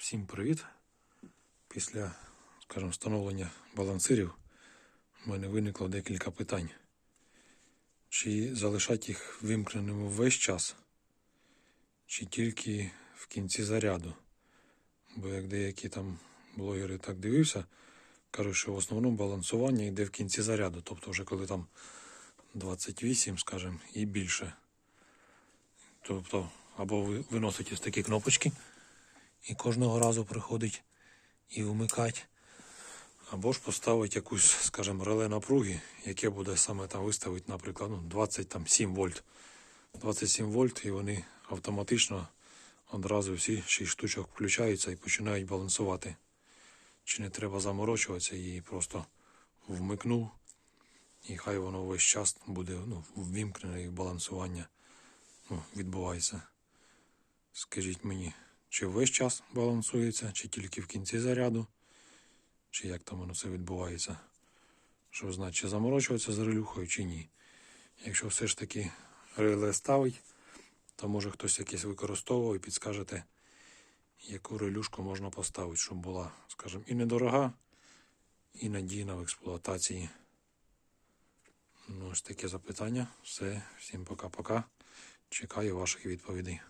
Всім привіт! Після, скажімо, встановлення балансирів в мене виникло декілька питань. Чи залишати їх вимкненими весь час, чи тільки в кінці заряду? Бо як деякі там блогери так дивився, кажуть, що в основному балансування йде в кінці заряду, тобто вже коли там 28, скажімо, і більше. Тобто, або ви виносите з такі кнопочки, і кожного разу приходить і вмикать. Або ж поставить якусь, скажімо, реле напруги, яке буде саме там виставити, наприклад, ну, 27 вольт. 27 вольт, і вони автоматично одразу всі 6 штучок включаються і починають балансувати. Чи не треба заморочуватися і просто вмикнув, і хай воно весь час буде ну, ввімкнене і балансування ну, відбувається. Скажіть мені, чи весь час балансується, чи тільки в кінці заряду, чи як там воно все відбувається. Що значить, чи заморочуватися з релюхою, чи ні. Якщо все ж таки реле ставить, то може хтось якийсь використовував і підскажете, яку релюшку можна поставити, щоб була, скажімо, і недорога, і надійна в експлуатації. Ну, ось таке запитання. Все, всім пока-пока. Чекаю ваших відповідей.